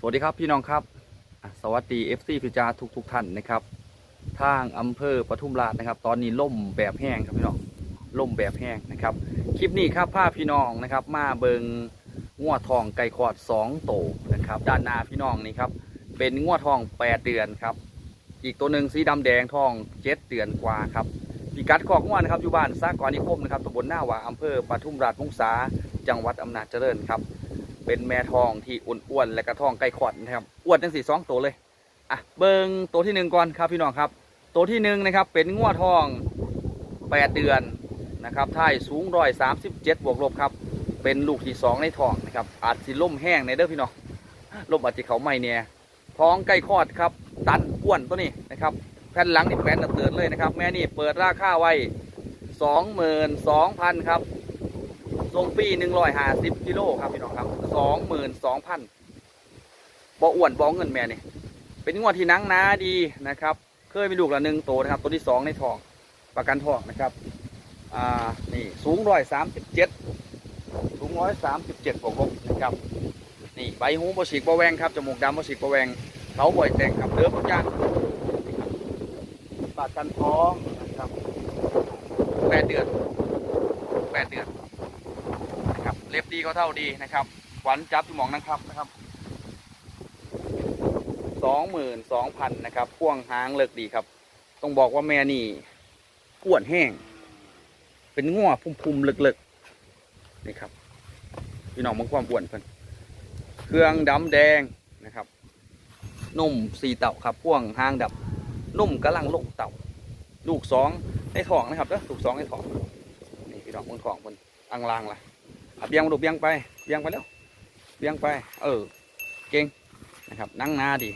สวัสดีครับพี่น้องครับ สวัสดี FC พิจาทุกทุกท่านนะครับ ทางอำเภอปทุมราชนะครับ ตอนนี้ล่มแบบแห้งครับพี่น้องล่มแบบแห้งนะครับ คลิปนี้ครับพาพี่น้องนะครับ มาเบิงงัวทองไก่ขอด2โตวนะครับ ด้านหน้าพี่น้องนี่ครับ เป็นงัวทอง8เดือนครับ อีกตัวหนึ่งสีดำแดงทอง7เดือนกว่าครับพิกัดของงัวนะครับอยู่บ้านสร้างกรนิคมนะครับตำบลหน้าว่าอำเภอปทุมราชมุงสาจังหวัดอำนาจเจริญครับ เป็นแม่ทองที่อ้วนๆและกระทองไก่ขอดนะครับอ้วนทั้งสี่สองตัวเลยอะเบิงตัวที่หนึ่งก่อนครับพี่น้องครับ ตัวที่หนึ่งนะครับเป็นงัวทองแปดเดือนนะครับท่ายสูงร้อยสามสิบเจ็ดบวกลบครับ เป็นลูกที่สองในทองนะครับอาจสิล่มแห้งในเด้อพี่น้องล่มอาจจะเขาไม่เนี่ยท้องไก่คลอดครับ ตันอ้วนตัวนี้นะครับแผ่นหลังนี่แปนเตือนเลยนะครับ แม่นี่เปิดราคาไว้สองหมื่นสองพันครับ ส่งฟรีหนึ่งร้อยห้าสิบกิโลครับพี่น้องครับสองหมื่นสองพันบ่อ้วนบ่เงินแม่นี่เป็นงวดที่นังนาดีนะครับ เคยมีลูกละหนึ่งตัวนะครับ ตัวที่สองในทองประกันทองนะครับอ่านี่สูงร้อยสามสิบเจ็ดสูงร้อยสามสิบเจ็ดบวกลบนะครับนี่ใบหูบฉีกบะแวงครับจมูกดำบฉีกบะแวงเขาบ่อยแต่งครับเดิมทุกอย่างปากกันท้องนะครับแปดเดือนแปดเดือน นะครับเล็บดี ก็เท่าดีนะครับขวัญจับที่มองนะครับนะครับสองหมื่นสองพันนะครับพ่วงหางเลิกดีครับ ต้องบอกว่าแม่นี่อ้วนแห้ง เป็นง่วพุ่มๆเลิกๆนี่ครับพี่น้องมังความอ้วนเพิ่นเครื่องดำแดงนะครับนุ่มสีเต่าครับพ่วงหางดับนุ่มกำลังลงเต่า ลูกสองในท้องนะครับเด้อลูกสองในท้องนี่พี่น้องมืองท้องเพิ่นอังลางล่ะ เบียงมาดูเบียงไปเบียงไปแล้วเบียงไป เออ เก่งนะครับนั่งนาดี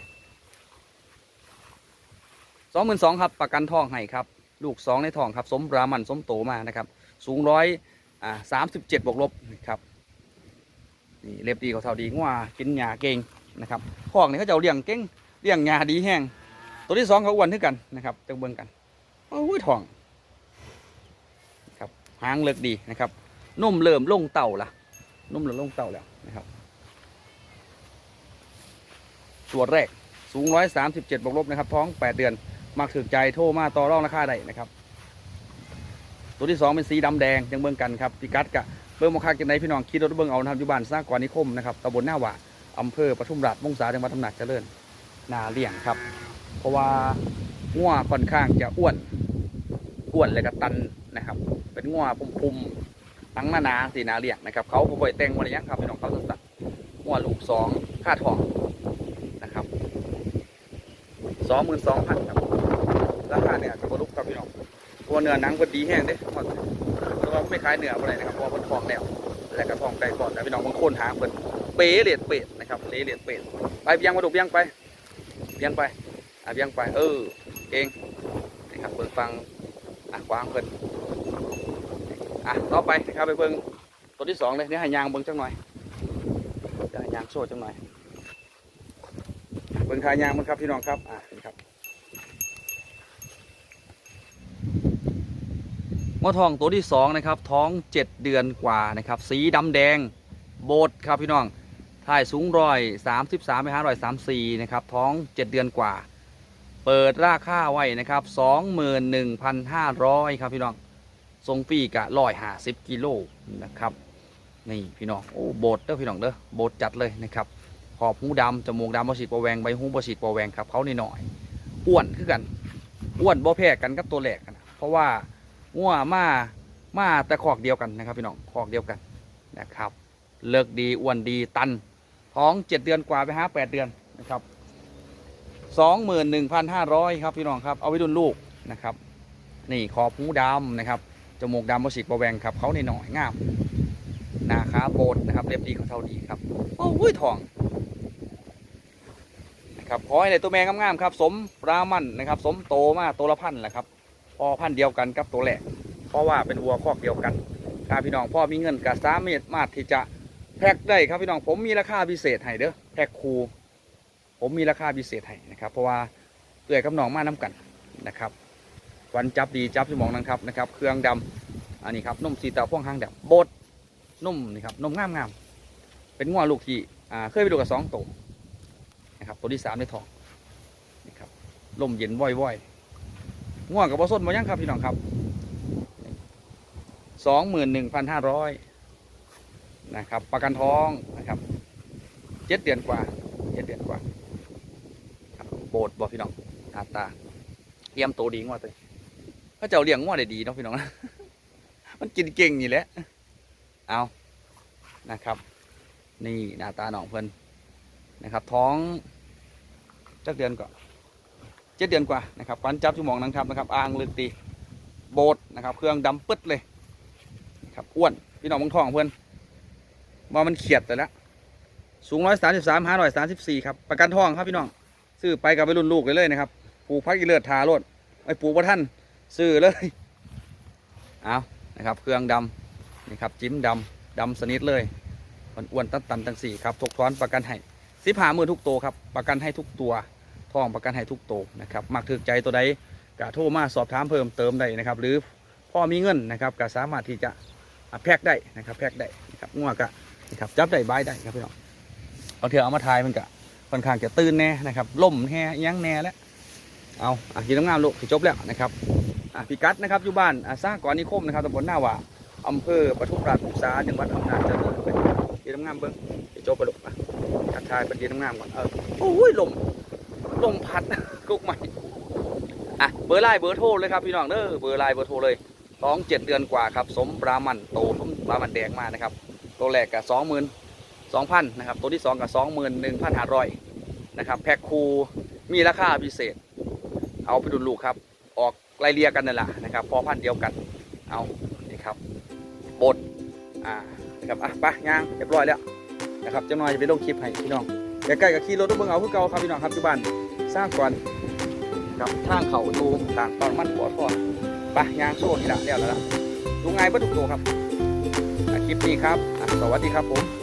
สองหมื่นสองครับประกันทองให้ครับ ลูกสองในทองครับ สมรามันสมโตมานะครับ สูงร้อยอ่าสามสิบเจ็ดบวกลบครับนี่เล็บดีเขาเท่าดีงัวกินหญ้าเก่งนะครับพอกนี่เขาจะเลี้ยงเก่งเลี้ยงหญ้าดีแห้งตัวที่สองเขาอ้วนขึ้นกันนะครับจังเบิ่งกันโอ้ยทองครับหางเลิกดีนะครับ นุ่มเริ่มลงเต่าละนุ่มเริ่มลงเต่าแล้วนะครับ ตัวแรกสูงร้อยสามสิบเจ็ดบวกลบนะครับ ท้องแปดเดือนมักถึกใจโทรมาต่อรองราคาได้นะครับ ตัวที่สองเป็นสีดำแดงยังเบิ่งกันครับพิกัดกะเบิ่งมองคาจังไดพี่น้องขี่รถเบิ่งเอานะครับอยู่บ้านสร้างกวานิคมนะครับตำบลหน้าหว่าอำเภอปทุมราชมุ่งสาจังหวัดอำนาจเจริญนาเลี่ยงครับ เพราะว่าง่วค่อนข้างจะอ้วนอ้วนและก็ตันนะครับ เป็นง่วพุ่มๆ ทั้งนานาสีนาเลี้ยงนะครับ เขาบ่อยแต่งวันนี้ครับพี่น้องเขาสัตว์หัวลูกสองค่าทองนะครับสองหมื่นสองพันครับราคาเนี่ยจะบรุกครับพี่น้องตัวเนื้อหนังก็ดีแห้งเด้เพราะว่าไม่ขายเนื้ออะไรนะครับเพราะว่ามันทองแล้วและกระทองไก่ก่อนนะพี่น้องบางคนหาเปิดเป๋เหรียญเป็ดนะครับเป๋เหรียญเป็ดไปเบียงมาดูเบียงไปเบียงไปอะเบียงไป เออเก่งนะครับเปิดฟังอะกว้างเพิ่น อะต่อไปนะครับไปเบิ่งตัวที่สองเลยเนี่ยห้ยางเบิ่งจังหน่อยจะห้ยางโซ่จังหน่อยเบิ่งทายางมันครับพี่น้องครับอะนี่ครับงอทองตัวที่สองนะครับท้องเจ็ดเดือนกว่านะครับสีดำแดงโบดครับพี่น้องถ่ายสูงร้อยสามสิบสามไปห้าร้อยสามสี่นะครับท้องเจ็ดเดือนกว่า เปิดราคาไว้นะครับสองหมื่นหนึ่งพันห้าร้อยครับพี่น้อง ทรงปีกะร้อยห้าสิบกิโลนะครับนี่พี่น้องโอ้โบดเด้อพี่น้องเด้อโบดจัดเลยนะครับขอบหูดำจมูกดำบฉีดปะแวงใบหูบฉีดปะแวงครับเขาหน่อยอ้วนคือกันอ้วนบ่แพ้กันกับตัวแหลกกันะเพราะว่างัวมามาแต่ขอกเดียวกันนะครับพี่น้องขอกเดียวกันนะครับ เลิกดีอ้วนดีตันท้องเจ็ดเดือนกว่าไปหาแปดเดือนนะครับสองหมื่นหนึ่งพันห้าร้อยครับพี่น้องครับเอาไว้ดุนลูกนะครับ นี่ขอบหูดำนะครับ จมูกดำบสิกบะแวงครับเขาในหน่อยงามหน้าขาโบดนะครับ เรียบดีเขาเท่าดีครับโอ้ยทองนะครับขอให้ในตัวแมงงามๆครับ สมรามันนะครับ สมโตมากตัวละพันแหละครับพอพันเดียวกันกับตัวแหลกเพราะว่าเป็นวัวคอกเดียวกันถ้าพี่น้องพ่อมีเงินกับสามเมตรมาที่จะแพ็กได้ครับพี่น้องผมมีราคาพิเศษให้เด้อแพ็กคูผมมีราคาพิเศษให้นะครับ เพราะว่าเอื่อยกับน้องมาน้กันนะครับ วันจับดีจับสมองนะครับนะครับ เครื่องดำอันนี้ครับนุ่มสีเตาพ่วงหางดำโบดนุ่มนี่ครับนุ่มงามงามๆเป็นงัวลูกที่อ่าเคยไปดูกับสองตัวนะครับตัวที่สามในทองนี่ครับลมเย็นว่อยๆง่วงกับบอส้นมายังครับพี่น้องครับสองหมื่นหนึ่งพันห้าร้อยนะครับ ประกันท้องนะครับเจ็ดเดือนกว่าเจ็ดเดือนกว่าโบดบอกพี่น้องหน้าตาเตรียมตัวดีงว่าตัวก็ เจ้าเลี้ยงง่วได้ดีเนาะพี่น้องนะมันกินเก่งนี่แหละเอานะครับ นี่หน้าตาหนองเพิ่นนะครับ ท้องจักเดือนก่อนเจ็ดเดือนกว่านะครับฟันจับชั่มองนังครับนะครับ อ่างลึกตีโบดนะครับ เครื่องดำปึ๊ดเลยครับอ้วนพี่น้องบางท้องเพื่อนว่ามันเขียดแต่ละสูงร้อยสามสิบสามห้าร้อยสามสิบสี่ครับประกันท้องครับพี่น้องซื้อไปกับไปรุ่นลูกเลยเลยนะครับปลูกพักอีเลือดทาโรดไอ้ปลูกว่าท่าน ซื้อเลยเอานะครับเครื่องดำนี่ครับจิ้มดำดำสนิทเลยมันอ้วนตันตันตังสี่ครับทกท้อนประกันให้สิบหามือทุกตัวครับประกันให้ทุกตัวทองประกันให้ทุกตัวนะครับมักถึกใจตัวใดกะโทรมาสอบถามเพิ่มเติมได้นะครับ หรือพ่อมีเงินนะครับก็สามารถที่จะแพ็กได้นะครับแพ็กได้นะครับง่วงกะนะครับจับได้ใบได้ครับพี่น้องเอาเถอะเอามาทายมันกะค่อนข้างจะตื่นแน่นะครับล่มแน่ยังแน่แล้วเอาอะกินน้ำงามลูกจบแล้วนะครับ พิกัดนะครับอยู่บ้านอะสร้างก่อนนิคมนะครับตำบลหน้าว่าอำเภอปทุมราชมุษาจังหวัดอำนาจเจริญเป็นกินน้ำงามเบิ้งสิจบไปลูกอะทักทายเป็นกินน้ำงามก่อนเออโอ้ยลมลมพัดกุกใหม่อะเบอร์ไลน์เบอร์โทรเลยครับพี่น้องเด้อเบอร์ไลน์เบอร์โทรเลยท้องเจ็ดเดือนกว่าครับสมปรามันโตสมปรามันแดงมากนะครับตัวแรกกับสองหมื่นสองพันนะครับตัวที่สองกับสองหมื่นหนึ่งพันห้าร้อยนะครับแพ็คคูมีราคาพิเศษ เอาไปดูลูกครับ ออก ไล่เลียกันนั่นแหละนะครับพอพันเดียวกันเอานี่ครับบดอ่านะครับอะไปย่างเรียบร้อยแล้วนะครับจะหน่อยจะไปลงคลิปให้พี่น้องใกล้ๆกับขี่รถทุกเบิ่งเอาพื่อเก่าครับพี่น้องครับที่บ้านสร้างก่อนครับทางเขาดูต่างตอนมันปวดคอไปย่างโซ่นี่ละแล้วแล้วละดูไง่ายเพื่อทุกตัวครับคลิปนี้ครับ สวัสดีครับผม